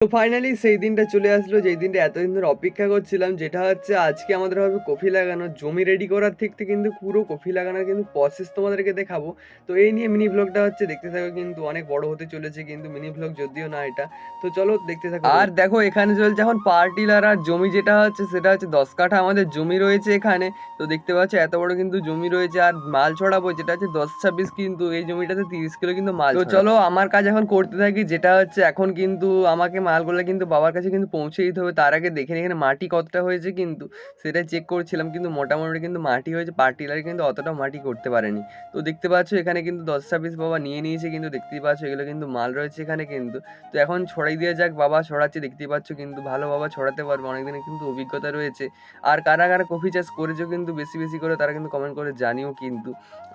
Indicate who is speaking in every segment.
Speaker 1: তো ফাইনালি সেই দিনটা চলে আসলো যেই দিনটা এতদিন ধরে অপেক্ষা করছিলাম যেটা হচ্ছে আজকে আমাদের হবে কফি লাগানো জমি রেডি করার থেকে কিন্তু পুরো কফি লাগানোর কিন্তু প্রসেস তোমাদেরকে দেখাবো। তো এই নিয়ে মিনি ব্লগটা হচ্ছে দেখতে থাকো কিন্তু অনেক বড় হতে চলেছে কিন্তু মিনি ব্লগ যদিও না এটা। তো চলো দেখতে থাকো। আর দেখো এখানে চলছে এখন পার্টিলার আর জমি যেটা হচ্ছে সেটা হচ্ছে দশ কাঠা আমাদের জমি রয়েছে এখানে। তো দেখতে পাচ্ছ এত বড় কিন্তু জমি রয়েছে আর মাল ছড়াবো যেটা হচ্ছে দশ ছাব্বিশ কিন্তু এই জমিটাতে তিরিশ কিলো কিন্তু মাল তো চলো আমার কাজ এখন করতে থাকি যেটা হচ্ছে এখন কিন্তু আমাকে মালগুলো কিন্তু বাবার কাছে কিন্তু পৌঁছে দিতে হবে। তার আগে দেখে এখানে মাটি কতটা হয়েছে কিন্তু। সেটা চেক করছিলাম কিন্তু মোটামুটি কিন্তু মাটি হয়েছে। পার্টিলার কিন্তু অতটা মাটি করতে পারেনি। তো দেখতে পাচ্ছ এখানে কিন্তু দশ ছাব্বিশ বাবা নিয়ে নিয়েছে কিন্তু দেখতেই পাচ্ছ এগুলো কিন্তু মাল রয়েছে এখানে কিন্তু। তো এখন ছড়াই দিয়ে যাক, বাবা ছড়াচ্ছে দেখতেই পাচ্ছ কিন্তু ভালো বাবা ছড়াতে পারবে অনেকদিনের কিন্তু অভিজ্ঞতা রয়েছে। আর কারা কারা কফি চাষ করেছ কিন্তু বেশি বেশি করে তারা কিন্তু কমেন্ট করে জানিও কিন্তু।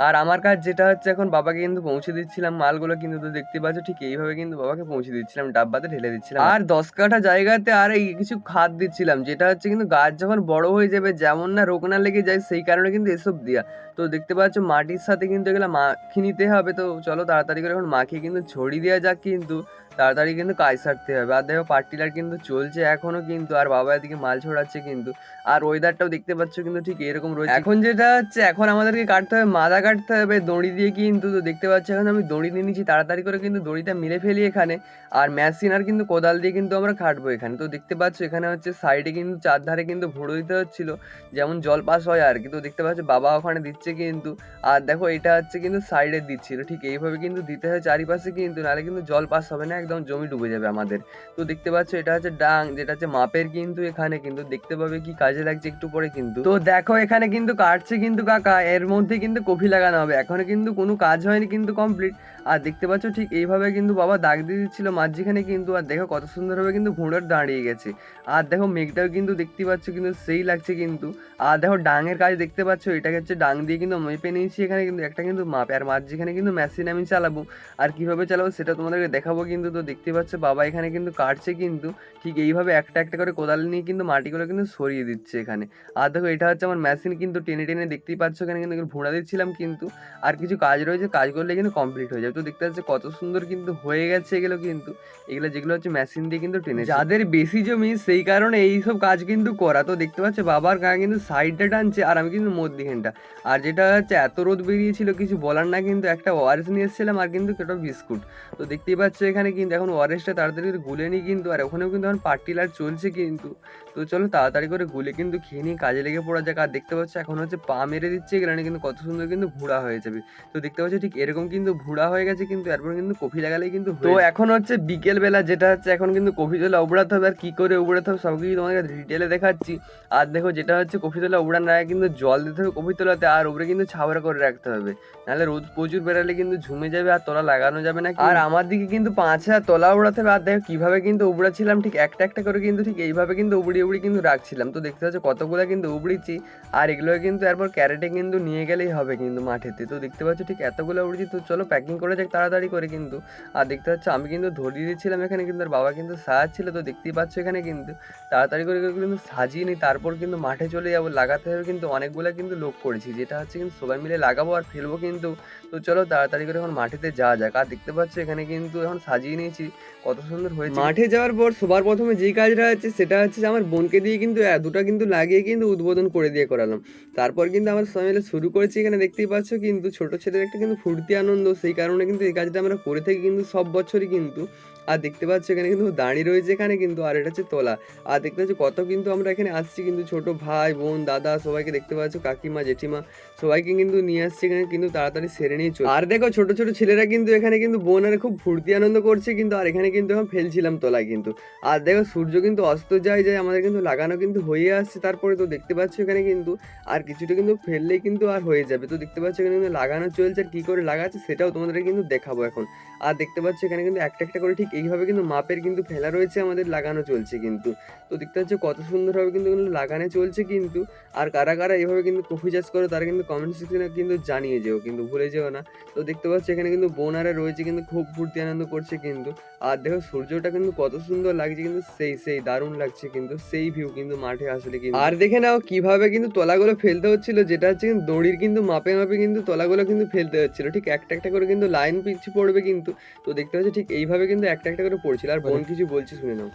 Speaker 1: আর আমার কাজ যেটা হচ্ছে এখন বাবাকে কিন্তু পৌঁছে দিচ্ছিলাম, মালগুলো কিন্তু দেখতে পাচ্ছ ঠিক এইভাবে কিন্তু বাবাকে পৌঁছে দিচ্ছিলাম ডাব্বাতে ঢেলে দিচ্ছিলাম। আর দশ কাঠা জায়গাতে আর এই কিছু খাদ দিচ্ছিলাম, যেটা হচ্ছে কিন্তু গাছ যখন বড় হয়ে যাবে, যেমন না রোগ না লেগে যায়, সেই কারণে কিন্তু এসব দেওয়া তো দেখতে পাচ্ছ মাটির সাথে কিন্তু এগুলো মাখিয়ে নিতে হবে। তো চলো তাড়াতাড়ি করে এখন মাখিয়ে কিন্তু ছড়িয়ে দেওয়া যাক কিন্তু, তাড়াতাড়ি কিন্তু কাজ সারতে হবে। আর দেখো পার্টিলার কিন্তু চলছে এখনও কিন্তু, আর বাবা এদিকে মাল ছড়াচ্ছে কিন্তু। আর ওয়েদারটাও দেখতে পাচ্ছ কিন্তু ঠিক এরকম রয়েছে। এখন যেটা হচ্ছে, এখন আমাদেরকে কাটতে হবে মাদা কাটতে হবে দড়ি দিয়ে কিন্তু। তো দেখতে পাচ্ছ এখন আমি দড়ি নিয়ে নিচ্ছি, তাড়াতাড়ি করে কিন্তু দড়িটা মিলে ফেলি এখানে। আর মেশিন আর কিন্তু কোদাল দিয়ে কিন্তু আমরা কাটবো এখানে। তো দেখতে পাচ্ছ এখানে হচ্ছে সাইডে কিন্তু চারধারে কিন্তু ভুড়ো দিতে হচ্ছিল, যেমন জল পাস হয় আর কি। তো দেখতে পাচ্ছ বাবা ওখানে দিচ্ছে কিন্তু, আর দেখো এটা হচ্ছে কিন্তু সাইডে দিচ্ছিল ঠিক এইভাবে কিন্তু দিতে হয় চারিপাশে কিন্তু, নাহলে কিন্তু জল পাস হবে না, একদম জমি ডুবে যাবে আমাদের। তো দেখতে পাচ্ছ এটা হচ্ছে ডাং, যেটা হচ্ছে মাপের কিন্তু এখানে কিন্তু দেখতে পাবে কি কাজে লাগছে একটু পরে কিন্তু। তো দেখো এখানে কিন্তু কাটছে কিন্তু কাকা, এর মধ্যে কিন্তু কফি লাগানো হবে, এখনও কিন্তু কোনো কাজ হয়নি কিন্তু কমপ্লিট আর দেখতে পাচ্ছ ঠিক এইভাবে কিন্তু বাবা দাগ দিয়ে দিচ্ছিল মাঝখানে কিন্তু, আর দেখো কত সুন্দরভাবে কিন্তু ভুঁড়োর দাঁড়িয়ে গেছে। আর দেখো মেঘটাও কিন্তু দেখতে পাচ্ছ কিন্তু সেই লাগছে কিন্তু। আর দেখো ডাঙের কাজ দেখতে পাচ্ছ, এটাকে হচ্ছে ডাং দিয়ে কিন্তু মেপে নিয়েছি এখানে কিন্তু একটা কিন্তু মাপ, আর মাঝখানে কিন্তু মেশিন আমি চালাবো। আর কীভাবে চালাবো সেটা তোমাদেরকে দেখাবো কিন্তু, তো দেখতে পাচ্ছ বাবা এখানে কিন্তু কাটছে কিন্তু, ঠিক এইভাবে একটা একটা করে কোদাল নিয়ে কিন্তু মাটিগুলো কিন্তু সরিয়ে দিচ্ছে এখানে। আর দেখো এটা হচ্ছে আমার মেশিন কিন্তু টেনে টেনে দেখতেই পাচ্ছ এখানে কিন্তু ভুঁড়া দিচ্ছিলাম কিন্তু, আর কিছু কাজ রয়েছে কাজ করলে কিন্তু কমপ্লিট হয়ে যাবে। তো দেখতে পাচ্ছ কত সুন্দর কিন্তু হয়ে গেছে এগুলো কিন্তু, এগুলো যেগুলো হচ্ছে মেশিন দিয়ে কিন্তু টেনে যাদের বেশি জমি সেই কারণে এই সব কাজ কিন্তু করা। তো দেখতে পাচ্ছ বাবার গা কিন্তু সাইডটা টানছে, আর আমি কিন্তু মধ্যিখানটা। আর যেটা হচ্ছে এত রোদ বেরিয়েছিল কিছু বলার না কিন্তু একটা ওয়ারেস নিয়ে এসেছিলাম আর কিন্তু একটা বিস্কুট। তো দেখতেই পাচ্ছ এখানে কিন্তু এখন ওয়ারেসটা তাড়াতাড়ি করে গুলে নিই কিন্তু আর ওখানেও কিন্তু এখন পার্টিলার চলছে কিন্তু। তো চলো তাড়াতাড়ি করে গুলে কিন্তু খেয়ে নিয়ে কাজে লেগে পড়া যাক। আর দেখতে পাচ্ছ এখন হচ্ছে পা মেরে দিচ্ছে এখানে কিন্তু কত সুন্দর কিন্তু ভুড়া হয়ে যাবে। তো দেখতে পাচ্ছ ঠিক এরকম কিন্তু ভুড়া হয়ে গেছে কিন্তু এরপর কিন্তু কফি লাগালেই কিন্তু তো এখন হচ্ছে বিকেল বেলা যেটা হচ্ছে এখন কিন্তু কফি তোলা উবড়াতে হবে আর কি করে উবড়াতে হবে সব কিছু তোমাকে ডিটেলে দেখাচ্ছি। আর দেখো যেটা হচ্ছে কফি তোলা উবড়ানোর আগে কিন্তু জল দিতে হবে কফি তোলাতে আর উপরে কিন্তু ছাবড়া করে রাখতে হবে। নাহলে রোদ প্রচুর বেড়ালে কিন্তু ঝুমে যাবে আর তলা লাগানো যাবে না আর আমার দিকে কিন্তু পাঁচ হাজার তলা উড়াতে হবে আর দেখো কীভাবে কিন্তু উবড়াচ্ছিলাম ঠিক একটা একটা করে কিন্তু ঠিক এইভাবে কিন্তু উবড়ি উবড়ি কিন্তু রাখছিলাম। তো দেখতে পাচ্ছ কতগুলো কিন্তু উবড়িছি আর এগুলো কিন্তু এরপর ক্যারেটে কিন্তু নিয়ে গেলেই হবে কিন্তু মাঠেতে। তো দেখতে পাচ্ছ ঠিক এতগুলো উড়ছি তো চলো প্যাকিং করে যাক তাড়াতাড়ি করে কিন্তু। আর দেখতে পাচ্ছ আমি কিন্তু ধরিয়ে দিচ্ছিলাম এখানে কিন্তু আর বাবা কিন্তু সাজাচ্ছিল তো দেখতেই পাচ্ছ এখানে কিন্তু। তাড়াতাড়ি করে কিন্তু সাজিয়ে নিই তারপর কিন্তু মাঠে চলে যাব, লাগাতে হবে কিন্তু অনেকগুলো কিন্তু লোক করেছি, যেটা হচ্ছে কিন্তু সবাই মিলে লাগাবো আর ফেলব কিন্তু। তো চলো তাড়াতাড়ি করে এখন মাঠেতে যাওয়া যাক। আর দেখতে পাচ্ছ এখানে কিন্তু এখন সাজিয়ে নিয়েছি কত সুন্দর হয়েছে। মাঠে যাওয়ার পর সবার প্রথমে যেই কাজটা হচ্ছে সেটা হচ্ছে যে আমার বোনকে দিয়ে কিন্তু আহ, দুটো কিন্তু লাগিয়ে কিন্তু উদ্বোধন করে দিয়ে করালাম। তারপর কিন্তু আমরা সবাই মিলে শুরু করেছি এখানে দেখতেই পাচ্ছ কিন্তু ছোট ছেলের একটা কিন্তু ফুর্তি আনন্দ। সেই কারণে কিন্তু এই কাজটা আমরা করে থাকি কিন্তু সব বছরই কিন্তু। আর দেখতে পাচ্ছ এখানে কিন্তু দাঁড়িয়ে রয়েছে এখানে কিন্তু আর এটা হচ্ছে তোলা। আর দেখতে পাচ্ছ কত কিন্তু আমরা এখানে আসছি কিন্তু ছোট ভাই বোন দাদা সবাইকে দেখতে পাচ্ছ কাকিমা জেঠিমা। সবাইকে কিন্তু নিয়ে আসছে এখানে, কিন্তু তাড়াতাড়ি সেরে নিয়ে চলে। আর দেখো, ছোট ছোট ছেলেরা কিন্তু এখানে কিন্তু বোন আর খুব ফুর্তি আনন্দ করছে, কিন্তু আর এখানে কিন্তু এখন ফেলছিলাম তোলায় কিন্তু। আর দেখো, সূর্য কিন্তু অস্ত যায় যায় আমাদের কিন্তু লাগানো কিন্তু হয়ে আসছে, তারপরে তো দেখতে পাচ্ছ এখানে কিন্তু আর কিছুটা কিন্তু ফেললেই কিন্তু আর হয়ে যাবে। তো দেখতে পাচ্ছ এখানে কিন্তু লাগানো চলছে, আর কী করে লাগাচ্ছে সেটাও তোমাদের কিন্তু দেখাবো এখন। আর দেখতে পাচ্ছ এখানে কিন্তু একটা একটা করে ঠিক এইভাবে কিন্তু মাপের কিন্তু ফেলা রয়েছে আমাদের, লাগানো চলছে কিন্তু। তো দেখতে পাচ্ছ কত সুন্দরভাবে কিন্তু লাগানো চলছে কিন্তু। আর কারা কারা এইভাবে কিন্তু কফি চাষ করে তারা কিন্তু কমেন্ট সেকশনে কিন্তু জানিয়ে যেও, কিন্তু ভুলে যেও না। তো দেখতে পাচ্ছ এখানে কিন্তু বোনারা রয়েছে কিন্তু খুব ফুর্তি আনন্দ করছে কিন্তু। আর দেখো সূর্যটা কিন্তু কত সুন্দর লাগছে কিন্তু, সেই সেই দারুণ লাগছে কিন্তু, সেই ভিউ কিন্তু মাঠে আসলে কিন্তু। আর দেখে নাও কীভাবে কিন্তু তলাগুলো ফেলতে হচ্ছিল, যেটা হচ্ছে কিন্তু দড়ির কিন্তু মাপে মাপে কিন্তু তলাগুলো কিন্তু ফেলতে হচ্ছিল। ঠিক একটা একটা করে কিন্তু লাইন পিছিয়ে পড়বে কিন্তু। তো দেখতে পাচ্ছি ঠিক এইভাবে কিন্তু একটা একটা করে পড়ছিল। আর বোন কিছু বলছি শুনে নাও।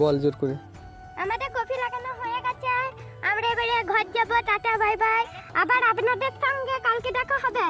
Speaker 2: বল জোর করে।
Speaker 3: আমাদের কফি লাগানো হয়ে গেছে। আমরা এবারে ঘর যাব টাটা বাই বাই। আবার আপনাদের সঙ্গে কালকে দেখা হবে।